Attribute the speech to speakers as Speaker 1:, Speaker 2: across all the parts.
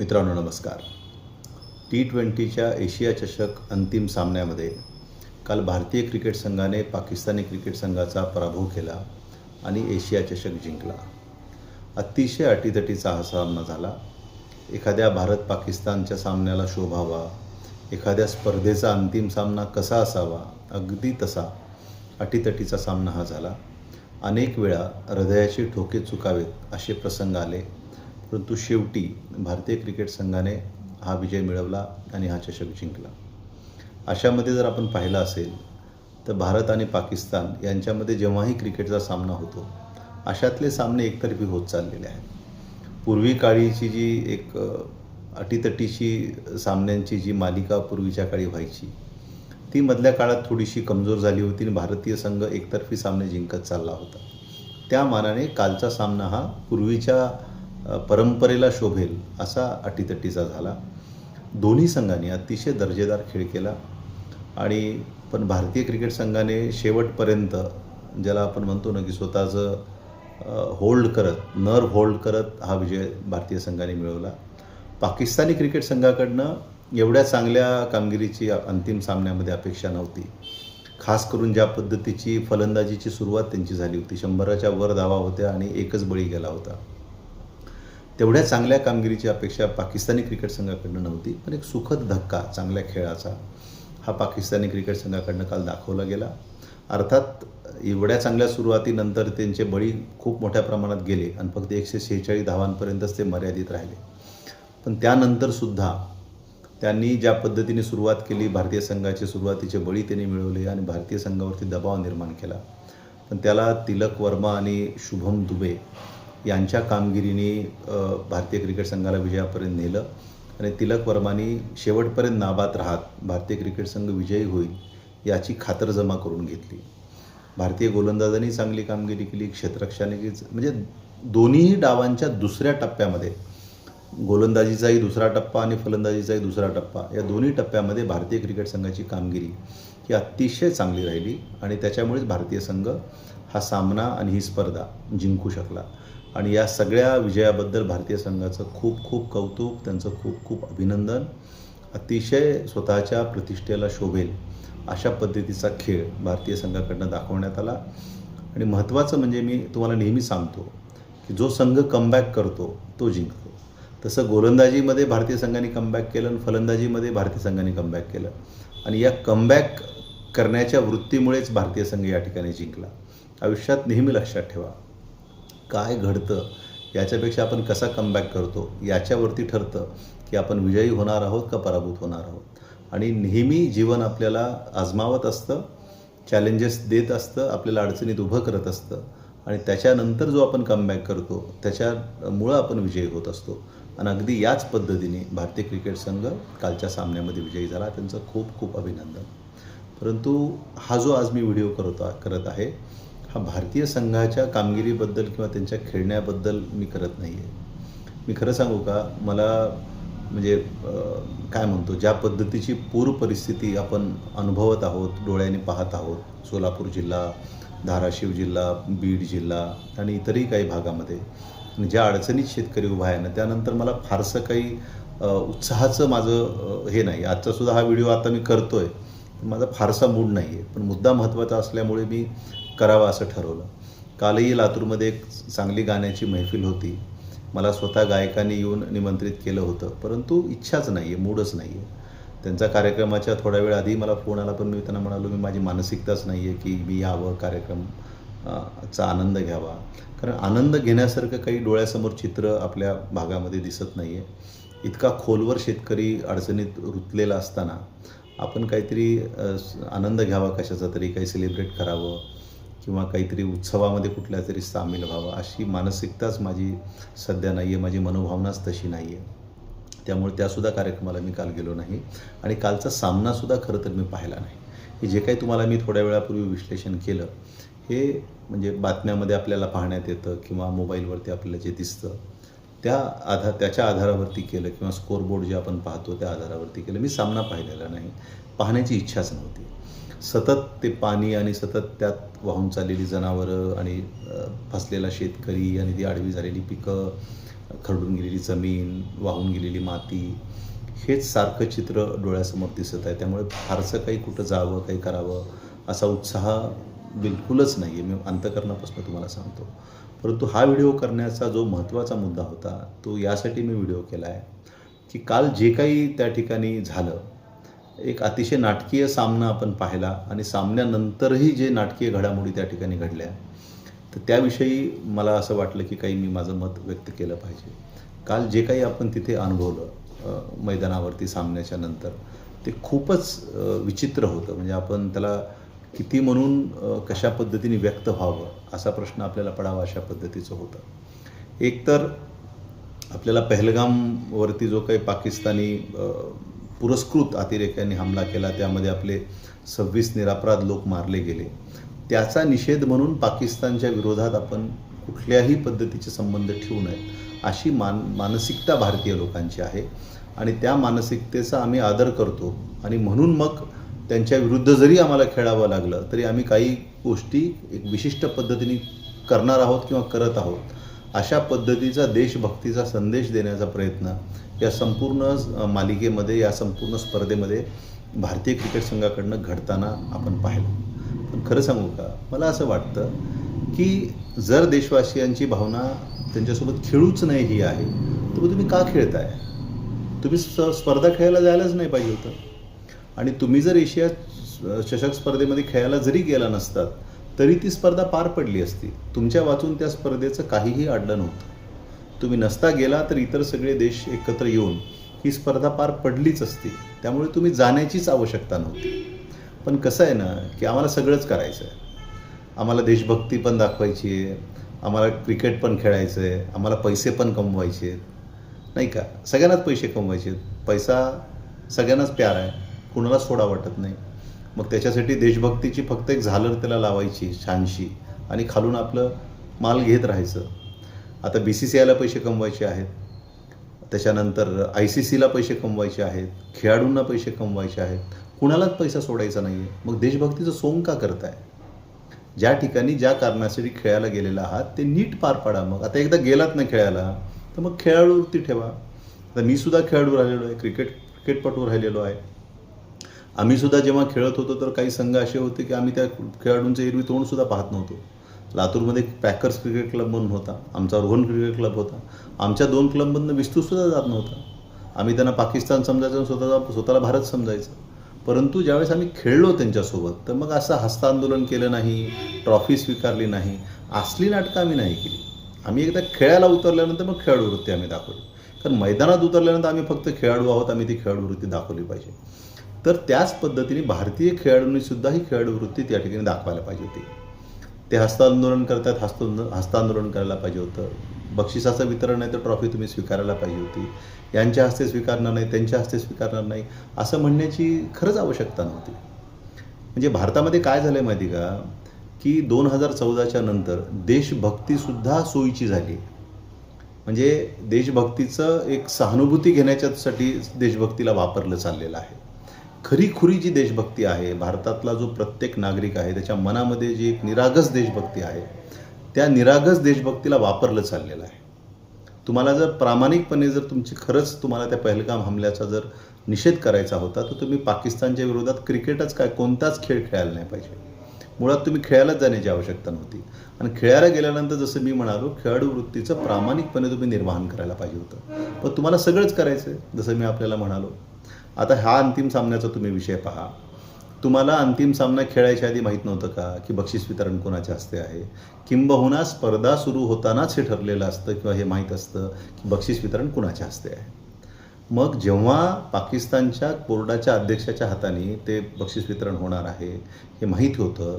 Speaker 1: मित्रांनो नमस्कार. T ट्वेंटीच्या Asia चषक अंतिम सामन्यामध्ये काल भारतीय क्रिकेट संघाने पाकिस्तानी क्रिकेट संघाचा पराभव केला आणि एशिया चषक जिंकला. अतिशय अटीतटीचा हा सामना झाला. एखाद्या भारत पाकिस्तानच्या सामन्याला शोभावा एखाद्या स्पर्धेचा अंतिम सामना कसा असावा अगदी तसा अटीतटीचा सामना हा झाला. अनेक वेळा हृदयाचे ठोके चुकावेत असे प्रसंग आले परंतु शेवटी भारतीय क्रिकेट संघाने हा विजय मिळवला आणि हा चषक जिंकला. अशामध्ये जर आपण पाहिलं असेल तर भारत आणि पाकिस्तान यांच्यामध्ये जेव्हाही क्रिकेटचा सामना होतो अशातले सामने एकतर्फी होत चाललेले आहेत. पूर्वी काळीची जी एक अटीतटीची सामन्यांची जी मालिका पूर्वीच्या काळी व्हायची ती मधल्या काळात थोडीशी कमजोर झाली होती आणि भारतीय संघ एकतर्फी सामने जिंकत चालला होता. त्या मानाने कालचा सामना हा पूर्वीच्या परंपरेला शोभेल असा अटीतटीचा झाला. दोन्ही संघांनी अतिशय दर्जेदार खेळ केला आणि पण भारतीय क्रिकेट संघाने शेवटपर्यंत ज्याला आपण म्हणतो ना की स्वतःचं होल्ड करत नर होल्ड करत हा विजय भारतीय संघाने मिळवला. पाकिस्तानी क्रिकेट संघाकडनं एवढ्या चांगल्या कामगिरीची अंतिम सामन्यामध्ये अपेक्षा नव्हती. खास करून ज्या पद्धतीची फलंदाजीची सुरुवात त्यांची झाली होती. शंभराच्या वर धावा होत्या आणि एकच बळी गेला होता. तेवढ्या चांगल्या कामगिरीची अपेक्षा पाकिस्तानी क्रिकेट संघाकडनं नव्हती पण एक सुखद धक्का चांगल्या खेळाचा हा पाकिस्तानी क्रिकेट संघाकडनं काल दाखवला गेला. अर्थात एवढ्या चांगल्या सुरुवातीनंतर त्यांचे बळी खूप मोठ्या प्रमाणात गेले आणि फक्त एकशे शेहेचाळीस धावांपर्यंतच ते मर्यादित राहिले. पण त्यानंतरसुद्धा त्यांनी ज्या पद्धतीने सुरुवात केली भारतीय संघाचे सुरुवातीचे बळी त्यांनी मिळवले आणि भारतीय संघावरती दबाव निर्माण केला. पण त्याला तिलक वर्मा आणि शुभम दुबे यांच्या कामगिरीने भारतीय क्रिकेट संघाला विजयापर्यंत नेलं. आणि तिलक वर्मानी शेवटपर्यंत नाबाद राहत भारतीय क्रिकेट संघ विजयी होईल याची खातरजमा करून घेतली. भारतीय गोलंदाजांनी चांगली कामगिरी केली क्षेत्ररक्षाने म्हणजे दोन्ही डावांच्या दुसऱ्या टप्प्यामध्ये गोलंदाजीचाही दुसरा टप्पा आणि फलंदाजीचाही दुसरा टप्पा या दोन्ही टप्प्यामध्ये भारतीय क्रिकेट संघाची कामगिरी ही अतिशय चांगली राहिली. आणि त्याच्यामुळेच भारतीय संघ हा सामना आणि ही स्पर्धा जिंकू शकला. आणि या सगळ्या विजयाबद्दल भारतीय संघाचं खूप खूप कौतुक त्यांचं खूप खूप अभिनंदन. अतिशय स्वतःच्या प्रतिष्ठेला शोभेल अशा पद्धतीचा खेळ भारतीय संघाकडनं दाखवण्यात आला. आणि महत्त्वाचं म्हणजे मी तुम्हाला नेहमी सांगतो की जो संघ कमबॅक करतो तो जिंकतो. तसं गोलंदाजीमध्ये भारतीय संघाने कमबॅक केलं आणि फलंदाजीमध्ये भारतीय संघाने कमबॅक केलं. आणि या कमबॅक करण्याच्या वृत्तीमुळेच भारतीय संघ या ठिकाणी जिंकला. आयुष्यात नेहमी लक्षात ठेवा. काय घडतं याच्यापेक्षा आपण कसा कमबॅक करतो याच्यावरती ठरतं की आपण विजयी होणार आहोत का पराभूत होणार आहोत. आणि नेहमी जीवन आपल्याला आजमावत असतं चॅलेंजेस देत असतं आपल्याला अडचणीत उभं करत असतं. आणि त्याच्यानंतर जो आपण कमबॅक करतो त्याच्यामुळं आपण विजयी होत असतो. आणि अगदी याच पद्धतीने भारतीय क्रिकेट संघ कालच्या सामन्यामध्ये विजयी झाला. त्यांचं खूप खूप अभिनंदन. परंतु हा जो आज मी व्हिडिओ करतो करत आहे हा भारतीय संघाच्या कामगिरीबद्दल किंवा त्यांच्या खेळण्याबद्दल मी करत नाही आहे मी खरं सांगू का? मला म्हणजे काय म्हणतो? ज्या पद्धतीची पूर परिस्थिती आपण अनुभवत आहोत डोळ्याने पाहत आहोत सोलापूर जिल्हा धाराशिव जिल्हा बीड जिल्हा आणि इतरही काही भागामध्ये आणि ज्या अडचणीत शेतकरी उभा आहे ना त्यानंतर मला फारसं काही उत्साहाचं माझं हे नाही. आजचा सुद्धा हा व्हिडिओ आता मी करतोय. माझा फारसा मूड नाही आहे पण मुद्दा महत्त्वाचा असल्यामुळे मी करावा असं ठरवलं. कालही लातूरमध्ये एक चांगली गाण्याची मैफिल होती. मला स्वतः गायकांनी येऊन निमंत्रित केलं होतं. परंतु इच्छाच नाही आहे मूडच नाही आहे त्यांचा कार्यक्रमाच्या थोड्या वेळ आधी मला फोन आला पण मी त्यांना म्हणालो मी माझी मानसिकताच नाही आहे की मी यावं कार्यक्रम चा आनंद घ्यावा. कारण आनंद घेण्यासारखं काही डोळ्यासमोर चित्र आपल्या भागामध्ये दिसत नाही आहे इतका खोलवर शेतकरी अडचणीत रुतलेला असताना आपण काहीतरी आनंद घ्यावा कशाचा तरी काही सेलिब्रेट करावं. किंवा काहीतरी उत्सवामध्ये कुठल्या तरी सामील व्हावं अशी मानसिकताच माझी सध्या नाही आहे माझी मनोभावनाच तशी नाही आहे त्यामुळे त्यासुद्धा कार्यक्रमाला मी काल गेलो नाही आणि कालचा सामनासुद्धा खरं तर मी पाहिला नाही. हे जे काही तुम्हाला मी थोड्या वेळापूर्वी विश्लेषण केलं हे म्हणजे बातम्यामध्ये आपल्याला पाहण्यात येतं किंवा मोबाईलवरती आपल्याला जे दिसतं त्या आधार त्याच्या आधारावरती केलं किंवा स्कोरबोर्ड जे आपण पाहतो त्या आधारावरती केलं. मी सामना पाहिलेला नाही. पाहण्याची इच्छाच नव्हती. सतत ते पाणी आणि सतत त्यात वाहून चाललेली जनावरं आणि फसलेला शेतकरी आणि ती आडवी झालेली पिकं खरडून गेलेली जमीन वाहून गेलेली माती हेच सारखं चित्र डोळ्यासमोर दिसत आहे. त्यामुळे फारसं काही कुठं जावं काही करावं असा उत्साह बिलकुलच नाही आहे मी अंतकरणापासून तुम्हाला सांगतो. परंतु हा व्हिडिओ करण्याचा जो महत्त्वाचा मुद्दा होता तो यासाठी मी व्हिडिओ केला आहे की काल जे काही त्या ठिकाणी झालं एक अतिशय नाटकीय सामना आपण पाहिला आणि सामन्यानंतरही जे नाटकीय घडामोडी त्या ठिकाणी घडल्या तर त्याविषयी मला असं वाटलं की काही मी माझं मत व्यक्त केलं पाहिजे. काल जे काही आपण तिथे अनुभवलं मैदानावरती सामन्याच्या नंतर ते खूपच विचित्र होतं. म्हणजे आपण त्याला किती म्हणून कशा पद्धतीने व्यक्त व्हावं असा प्रश्न आपल्याला पडावा अशा पद्धतीचं होतं. एकतर आपल्याला पहलगामवरती जो काही पाकिस्तानी पुरस्कृत अतिरेक्यांनी हमला केला. त्यामध्ये आपले सव्वीस निरापराध लोक मारले गेले. त्याचा निषेध म्हणून पाकिस्तानच्या विरोधात आपण कुठल्याही पद्धतीचे संबंध ठेवू नयेत अशी मान मानसिकता भारतीय लोकांची आहे. आणि त्या मानसिकतेचा आम्ही आदर करतो. आणि म्हणून मग त्यांच्या विरुद्ध जरी आम्हाला खेळावं लागलं तरी आम्ही काही गोष्टी एक विशिष्ट पद्धतीने करणार आहोत किंवा करत आहोत. अशा पद्धतीचा देशभक्तीचा संदेश देण्याचा प्रयत्न या संपूर्ण मालिकेमध्ये या संपूर्ण स्पर्धेमध्ये भारतीय क्रिकेट संघाकडनं घडताना आपण पाहिलं. पण खरं सांगू का? मला असं वाटतं की जर देशवासियांची भावना त्यांच्यासोबत खेळूच नाही ही आहे तर मग तुम्ही का खेळताय? तुम्ही स्पर्धा खेळायला जायलाच नाही पाहिजे होतं. आणि तुम्ही जर एशिया चषक स्पर्धेमध्ये खेळायला जरी गेला नसतात तरी ती स्पर्धा पार पडली असती. तुमच्या वाचून त्या स्पर्धेचं काहीही अडलं नव्हतं. तुम्ही नसता गेला तर इतर सगळे देश एकत्र येऊन ही स्पर्धा पार पडलीच असती. त्यामुळे तुम्ही जाण्याचीच आवश्यकता नव्हती. पण कसं आहे ना की आम्हाला सगळंच करायचं आहे आम्हाला देशभक्ती पण दाखवायची आहे. आम्हाला क्रिकेट पण खेळायचं आहे आम्हाला पैसे पण कमवायचे आहेत. नाही का? सगळ्यांनाच पैसे कमवायचे आहेत. पैसा सगळ्यांनाच प्यार आहे. कुणाला सोडा वाटत नाही. मग त्याच्यासाठी देशभक्तीची फक्त एक झालर त्याला लावायची छानशी. आणि खालून आपलं माल घेत राहायचं. आता बी सी सी आयला पैसे कमवायचे आहेत. त्याच्यानंतर आय सी सीला पैसे कमवायचे आहेत. खेळाडूंना पैसे कमवायचे आहेत. कुणालाच पैसा सोडायचा नाही आहे मग देशभक्तीचं सोंग का करताय? ज्या ठिकाणी ज्या कारणासाठी खेळायला गेलेला आहात ते नीट पार पाडा मग. आता एकदा गेलात ना खेळायला तर मग खेळाडूवरती ठेवा. आता मी सुद्धा खेळाडू राहिलेलो आहे क्रिकेट क्रिकेटपटू राहिलेलो आहे. आम्हीसुद्धा जेव्हा खेळत होतो तर काही संघ असे होते की आम्ही त्या खेळाडूंचे एरवी तोंडसुद्धा पाहत नव्हतो. लातूरमध्ये पॅकर्स क्रिकेट क्लब म्हणून होता. आमचा रोहन क्रिकेट क्लब होता. आमच्या दोन क्लबमधनं विस्तूसुद्धा जात नव्हता. आम्ही त्यांना पाकिस्तान समजायचं आणि स्वतःचा स्वतःला भारत समजायचं. परंतु ज्यावेळेस आम्ही खेळलो त्यांच्यासोबत तर मग असं हस्तांदोलन केलं नाही ट्रॉफी स्वीकारली नाही असली नाटकं आम्ही नाही केली. आम्ही एकदा खेळायला उतरल्यानंतर मग खेळाडू वृत्ती आम्ही दाखवली. कारण मैदानात उतरल्यानंतर आम्ही फक्त खेळाडू आहोत आम्ही ती खेळाडू वृत्ती दाखवली पाहिजे. तर त्याच पद्धतीने भारतीय खेळाडूंनी सुद्धा ही खेळाडू वृत्ती त्या ठिकाणी दाखवायला पाहिजे होती. ते हस्तांदोलन करतात हस्तांदोलन हस्तांदोलन करायला पाहिजे होतं. बक्षिसाचं वितरण नाही तर ट्रॉफी तुम्ही स्वीकारायला पाहिजे होती. यांच्या हस्ते स्वीकारणार नाही त्यांच्या हस्ते स्वीकारणार नाही असं म्हणण्याची खरंच आवश्यकता नव्हती. म्हणजे भारतामध्ये काय झालं आहे माहिती का? की दोन हजार चौदाच्या नंतर देशभक्तीसुद्धा सोयीची झाली. म्हणजे देशभक्तीचं एक सहानुभूती घेण्याच्यासाठी देशभक्तीला वापरलं चाललेलं आहे. खरीखुरी जी देशभक्ती आहे भारतातला जो प्रत्येक नागरिक आहे त्याच्या मनामध्ये जी एक निरागस देशभक्ती आहे त्या निरागस देशभक्तीला वापरलं चाललेलं आहे. तुम्हाला जर प्रामाणिकपणे जर तुमची खरंच तुम्हाला त्या पहलगाम हमल्याचा जर निषेध करायचा होता तर तुम्ही पाकिस्तानच्या विरोधात क्रिकेटच काय कोणताच खेळ खेळायला नाही पाहिजे. मुळात तुम्ही खेळायलाच जाण्याची आवश्यकता नव्हती. आणि खेळायला गेल्यानंतर जसं मी म्हणालो खेळाडू वृत्तीचं प्रामाणिकपणे तुम्ही निर्वाहन करायला पाहिजे होतं. पण तुम्हाला सगळंच करायचं आहे जसं मी आपल्याला म्हणालो. आता हा अंतिम सामन्याचा तुम्ही विषय पहा. तुम्हाला अंतिम सामना खेळायच्या आधी माहीत नव्हतं का की बक्षीस वितरण कोणाच्या हस्ते आहे? किंबहुना स्पर्धा सुरू होतानाच हे ठरलेलं असतं किंवा हे माहीत असतं की बक्षीस वितरण कुणाच्या हस्ते आहे? मग जेव्हा पाकिस्तानच्या बोर्डाच्या अध्यक्षाच्या हाताने ते बक्षीस वितरण होणार आहे हे माहीत होतं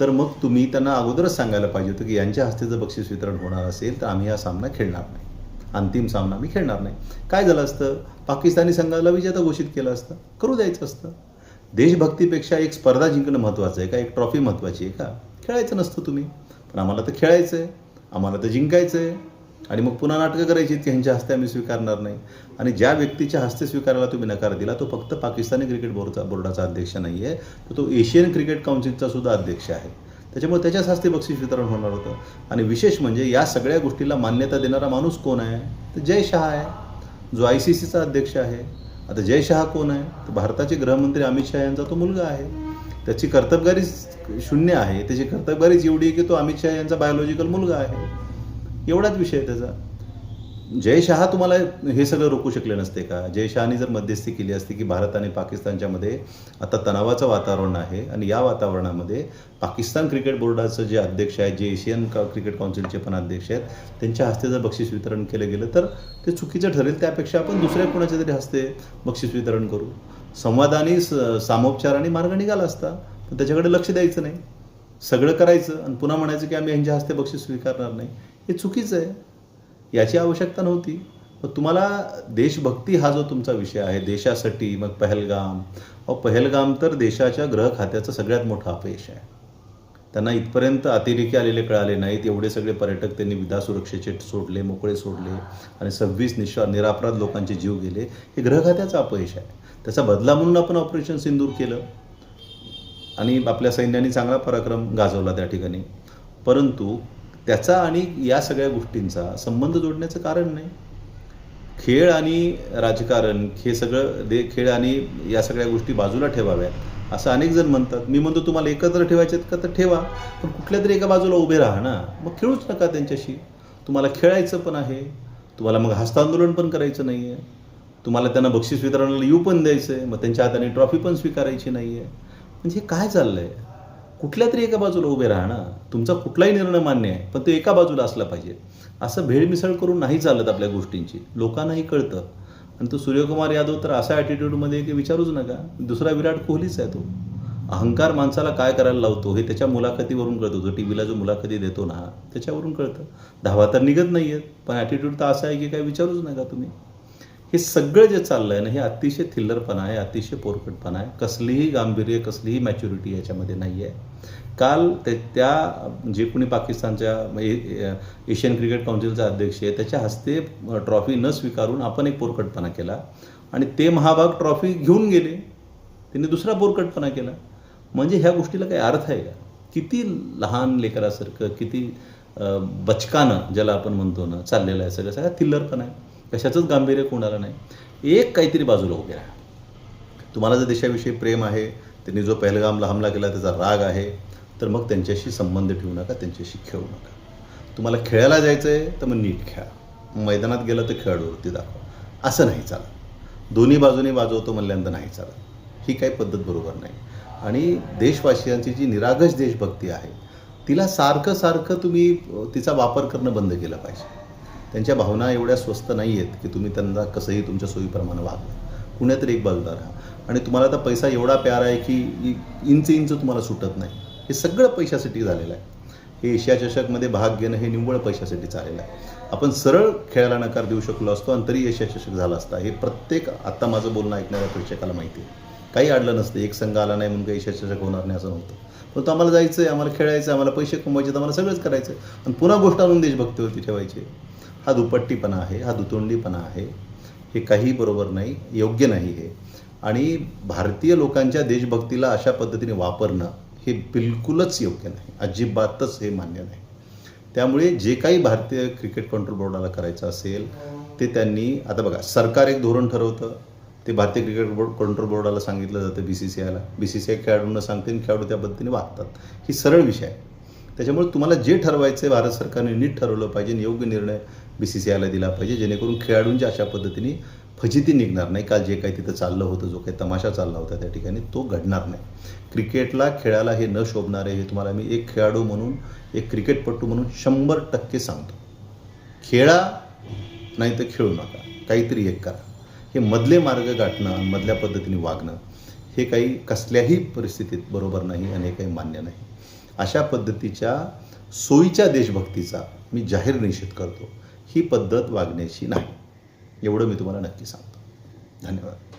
Speaker 1: तर मग तुम्ही त्यांना अगोदरच सांगायला पाहिजे होतं की यांच्या हस्ते जर बक्षीस वितरण होणार असेल तर आम्ही हा सामना खेळणार नाही. अंतिम सामना. आम्ही खेळणार नाही. काय झालं असतं? पाकिस्तानी संघाला विजेता घोषित केलं असतं. करू द्यायचं असतं. देशभक्तीपेक्षा एक स्पर्धा जिंकणं महत्त्वाचं आहे का? एक ट्रॉफी महत्त्वाची आहे का? खेळायचं नसतं तुम्ही. पण आम्हाला तर खेळायचं आहे आम्हाला तर जिंकायचं आहे आणि मग पुन्हा नाटकं करायची की ह्यांच्या हस्ते आम्ही स्वीकारणार नाही. आणि ज्या व्यक्तीच्या हस्ते स्वीकारायला तुम्ही नकार दिला तो फक्त पाकिस्तानी क्रिकेट बोर्डचा बोर्डाचा अध्यक्ष नाही आहे तर तो एशियन क्रिकेट काउन्सिलचा सुद्धा अध्यक्ष आहे. त्याच्यामुळे त्याच्याच हस्ते बक्षीस वितरण होणार होतं. आणि विशेष म्हणजे या सगळ्या गोष्टीला मान्यता देणारा माणूस कोण आहे? तर जय शहा आहे. जो आय सी सीचा अध्यक्ष आहे. आता जय शहा कोण आहे? तर भारताचे गृहमंत्री अमित शहा यांचा तो मुलगा आहे. त्याची कर्तबगारी शून्य आहे. त्याची कर्तबगारीच एवढी आहे की तो अमित शहा यांचा बायोलॉजिकल मुलगा आहे. एवढाच विषय त्याचा. जय शहा तुम्हाला हे सगळं रोखू शकले नसते का? जय शहानी जर मध्यस्थी केली असती की भारत आणि पाकिस्तानच्या मध्ये आता तणावाचं वातावरण आहे आणि या वातावरणामध्ये पाकिस्तान क्रिकेट बोर्डाचं जे अध्यक्ष आहे जे एशियन का- क्रिकेट काउन्सिलचे पण अध्यक्ष आहेत त्यांच्या हस्ते जर बक्षीस वितरण केलं गेलं तर ते चुकीचं ठरेल. त्यापेक्षा आपण दुसऱ्या कोणाच्या तरी हस्ते बक्षीस वितरण करू. संवादाने स- सामोपचार आणि मार्ग निघाला असता पण त्याच्याकडे लक्ष द्यायचं नाही. सगळं करायचं आणि पुन्हा म्हणायचं की आम्ही यांच्या हस्ते बक्षीस स्वीकारणार नाही. हे चुकीचं आहे. याची आवश्यकता नव्हती. मग तुम्हाला देशभक्ती हा जो तुमचा विषय आहे देशासाठी मग पहलगाम. अहो पहलगाम तर देशाच्या ग्रह खात्याचं सगळ्यात मोठं अपयश आहे. त्यांना इथपर्यंत अतिरेकी आलेले कळाले नाहीत. एवढे सगळे पर्यटक त्यांनी विधा सुरक्षेचे सोडले मोकळे सोडले आणि सव्वीस निश्वा निरापराध लोकांचे जीव गेले. हे ग्रह खात्याचं अपयश आहे. त्याचा बदला म्हणून आपण ऑपरेशन सिंदूर केलं. आणि आपल्या सैन्याने चांगला पराक्रम गाजवला त्या ठिकाणी. परंतु त्याचा आणि या सगळ्या गोष्टींचा संबंध जोडण्याचं कारण नाही. खेळ आणि राजकारण हे सगळं दे खेळ आणि या सगळ्या गोष्टी बाजूला ठेवाव्यात असं अनेक जण म्हणतात. मी म्हणतो तुम्हाला एकत्र ठेवायचे का तर ठेवा पण कुठल्या तरी एका बाजूला उभे राहा ना. मग खेळूच नका त्यांच्याशी. तुम्हाला खेळायचं पण आहे. तुम्हाला मग हस्तांदोलन पण करायचं नाही आहे तुम्हाला त्यांना बक्षीस वितरणाला येऊ पण द्यायचं आहे मग त्यांच्या हाताने ट्रॉफी पण स्वीकारायची नाही आहे म्हणजे काय चाललं आहे कुठल्या तरी एका बाजूला उभे राहणं तुमचा कुठलाही निर्णय मान्य आहे पण तो एका बाजूला असला पाहिजे. असं भेळमिसळ करून नाही चालत आपल्या गोष्टींची. लोकांनाही कळतं. आणि तो सूर्यकुमार यादव तर असा ॲटिट्यूडमध्ये की विचारूच नका. दुसरा विराट कोहलीच आहे तो. अहंकार माणसाला काय करायला लावतो हे त्याच्या मुलाखतीवरून कळतो. जो टी व्हीला जो मुलाखती देतो ना त्याच्यावरून कळतं. धावा तर निघत नाही आहेत पण ॲटिट्यूड तर असा आहे की काय विचारूच नका तुम्ही. हे सगळं जे चाललं आहे ना हे अतिशय थिल्लरपणा आहे अतिशय पोरकटपणा आहे. कसलीही गांभीर्य कसलीही मॅच्युरिटी याच्यामध्ये नाही आहे काल ते त्या जे कोणी पाकिस्तानच्या ए- एशियन क्रिकेट काउन्सिलचा अध्यक्ष आहे त्याच्या हस्ते ट्रॉफी न स्वीकारून आपण एक पोरकटपणा केला. आणि ते महाभाग ट्रॉफी घेऊन गेले. त्यांनी दुसरा पोरकटपणा केला. म्हणजे ह्या गोष्टीला काही अर्थ आहे का? किती लहान लेकरासारखं किती बचकानं ज्याला आपण म्हणतो ना चाललेलं आहे सगळं सगळ्या थिल्लरपणा आहे. कशाचंच गांभीर्य कोणाला नाही. एक काहीतरी बाजूला उभे राहा. तुम्हाला जर देशाविषयी प्रेम आहे त्यांनी जो पहलगामला हमला केला त्याचा राग आहे तर मग त्यांच्याशी संबंध ठेवू नका त्यांच्याशी खेळू नका. तुम्हाला खेळायला जायचं आहे तर मग नीट खेळा. मैदानात गेलं तर खेळाडूवरती दाखवा. असं नाही चालत. दोन्ही बाजूने वाजवतो म्हणल्यानंतर नाही चालत. ही काही पद्धत बरोबर नाही. आणि देशवासियांची जी निरागस देशभक्ती आहे तिला सारखं सारखं तुम्ही तिचा वापर करणं बंद केलं पाहिजे. त्यांच्या भावना एवढ्या स्वस्त नाही आहेत की तुम्ही त्यांना कसंही तुमच्या सोयीप्रमाणे वागवा. कुण्यातरी एक बाजूला राहा आणि तुम्हाला आता पैसा एवढा प्यारा आहे की इंच इंच तुम्हाला सुटत नाही. हे सगळं पैशासाठी झालेलं आहे. हे एशिया चषकमध्ये भाग घेणं हे निव्वळ पैशासाठी चाललेलं आहे. आपण सरळ खेळायला नकार देऊ शकलो असतो आणि तरी एशिया चषक झाला असता. हे प्रत्येक आत्ता माझं बोलणं ऐकणाऱ्या प्रेक्षकाला माहिती आहे. काही अडलं नसतं. एक संघ आला नाही म्हणून काही एशिया चषक होणार नाही असं नव्हतं. पण तो आम्हाला जायचं आहे आम्हाला खेळायचं आहे आम्हाला पैसे कमवायचे तर आम्हाला सगळंच करायचं आहे आणि पुन्हा गोष्ट आणून देशभक्तीवरती ठेवायची. हा दुपट्टीपणा आहे हा दुतोंडीपणा आहे हे काही बरोबर नाही योग्य नाही हे. आणि भारतीय लोकांच्या देशभक्तीला अशा पद्धतीने वापरणं हे बिलकुलच योग्य नाही अजिबातच हे मान्य नाही. त्यामुळे जे काही भारतीय क्रिकेट कंट्रोल बोर्डाला करायचं असेल ते त्यांनी आता बघा सरकार एक धोरण ठरवतं. ते भारतीय क्रिकेट बोर्ड कंट्रोल बोर्डाला सांगितलं जातं बी सी सी आयला बी सी सी आय खेळाडूंना सांगते आणि खेळाडू त्या पद्धतीने वागतात. ही सरळ विषय आहे. त्याच्यामुळे तुम्हाला जे ठरवायचं आहे भारत सरकारने नीट ठरवलं पाहिजे आणि योग्य निर्णय बी सी सी आयला दिला पाहिजे जेणेकरून खेळाडूंच्या अशा पद्धतीने फजिती निघणार नाही. काल जे काही तिथं चाललं होतं जो काही तमाशा चालला होता त्या ठिकाणी तो घडणार नाही. क्रिकेटला खेळाला हे न शोभणारे हे तुम्हाला मी एक खेळाडू म्हणून एक क्रिकेटपटू म्हणून शंभर टक्के सांगतो. खेळा नाही तर खेळू नका. काहीतरी एक करा. हे मधले मार्ग गाठणं आणि मधल्या पद्धतीने वागणं हे काही कसल्याही परिस्थितीत बरोबर नाही आणि हे काही मान्य नाही. अशा पद्धतीच्या सोयीच्या देशभक्तीचा मी जाहीर निषेध करतो. ही पद्धत वागण्याची नाही. एवढं मी तुम्हाला नक्की सांगतो. धन्यवाद.